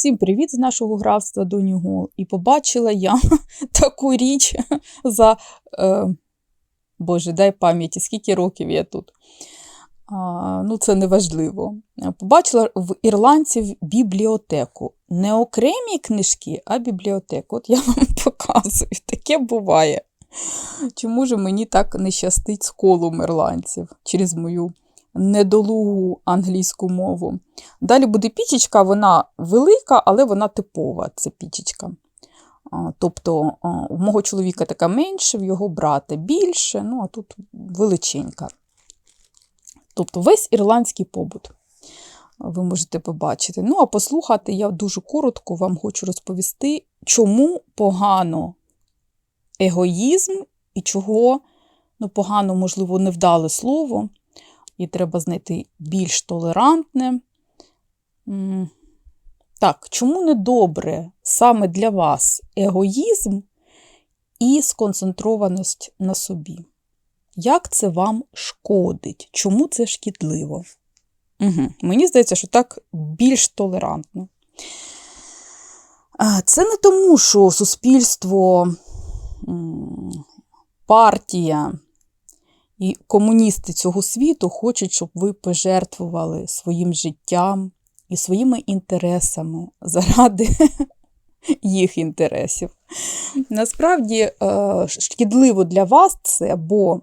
Всім привіт з нашого графства до Нюгол. І побачила я таку річ за, е, Боже, дай пам'яті, скільки років я тут. А, ну, це не важливо. Побачила в ірландців бібліотеку. Не окремі книжки, а бібліотеку. От я вам показую, таке буває. Чому ж мені так не щастить з колом ірландців через мою недолугу англійську мову? Далі буде пічечка, вона велика, але вона типова, це пічечка. Тобто у мого чоловіка така менше, в його брата більше, ну а тут величенька. Тобто весь ірландський побут ви можете побачити. Ну, а послухати я дуже коротко вам хочу розповісти, чому погано егоїзм і чого ну, погано, можливо, невдале слово, і треба знайти більш толерантне. Так, чому не добре саме для вас егоїзм і сконцентрованість на собі? Як це вам шкодить? Чому це шкідливо? Угу. Мені здається, що так більш толерантно. Це не тому, що суспільство, партія і комуністи цього світу хочуть, щоб ви пожертвували своїм життям і своїми інтересами заради їх інтересів. Насправді, е, шкідливо для вас це, бо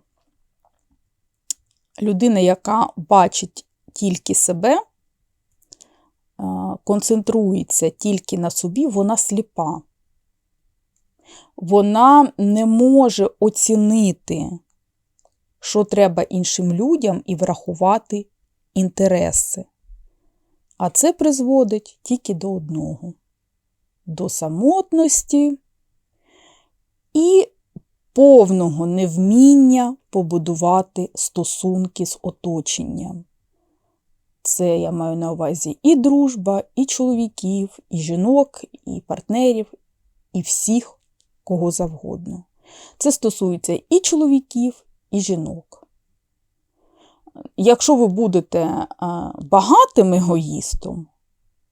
людина, яка бачить тільки себе, е, концентрується тільки на собі, вона сліпа. Вона не може оцінити, що треба іншим людям і врахувати інтереси. А це призводить тільки до одного: до самотності і повного невміння побудувати стосунки з оточенням. Це я маю на увазі і дружба, і чоловіків, і жінок, і партнерів, і всіх, кого завгодно. Це стосується і чоловіків, і жінок. Якщо ви будете багатим егоїстом,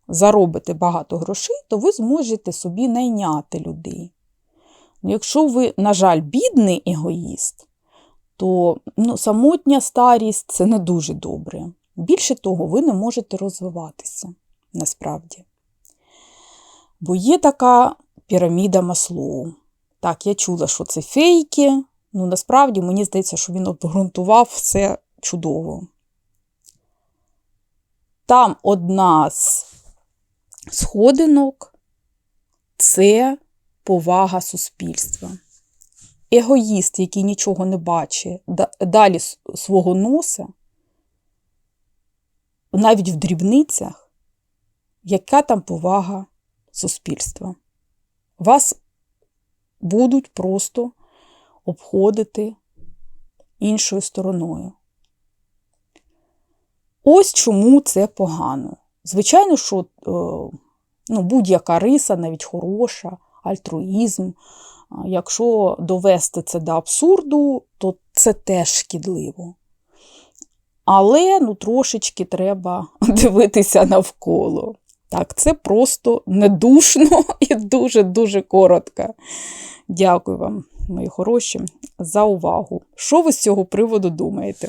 заробите багато грошей, то ви зможете собі найняти людей. Якщо ви, на жаль, бідний егоїст, то ну, самотня старість це не дуже добре. Більше того, ви не можете розвиватися насправді. Бо є така піраміда Маслоу. Так, я чула, що це фейки, ну насправді мені здається, що він обґрунтував все чудово. Там одна з сходинок це повага суспільства. Егоїст, який нічого не бачить, далі свого носа, навіть в дрібницях, яка там повага суспільства. Вас будуть просто обходити іншою стороною. Ось чому це погано. Звичайно, що е, ну, будь-яка риса, навіть хороша, альтруїзм. Якщо довести це до абсурду, то це теж шкідливо. Але ну, трошечки треба дивитися навколо. Так, це просто недушно і дуже-дуже коротко. Дякую вам, мої хороші, за увагу. Що ви з цього приводу думаєте?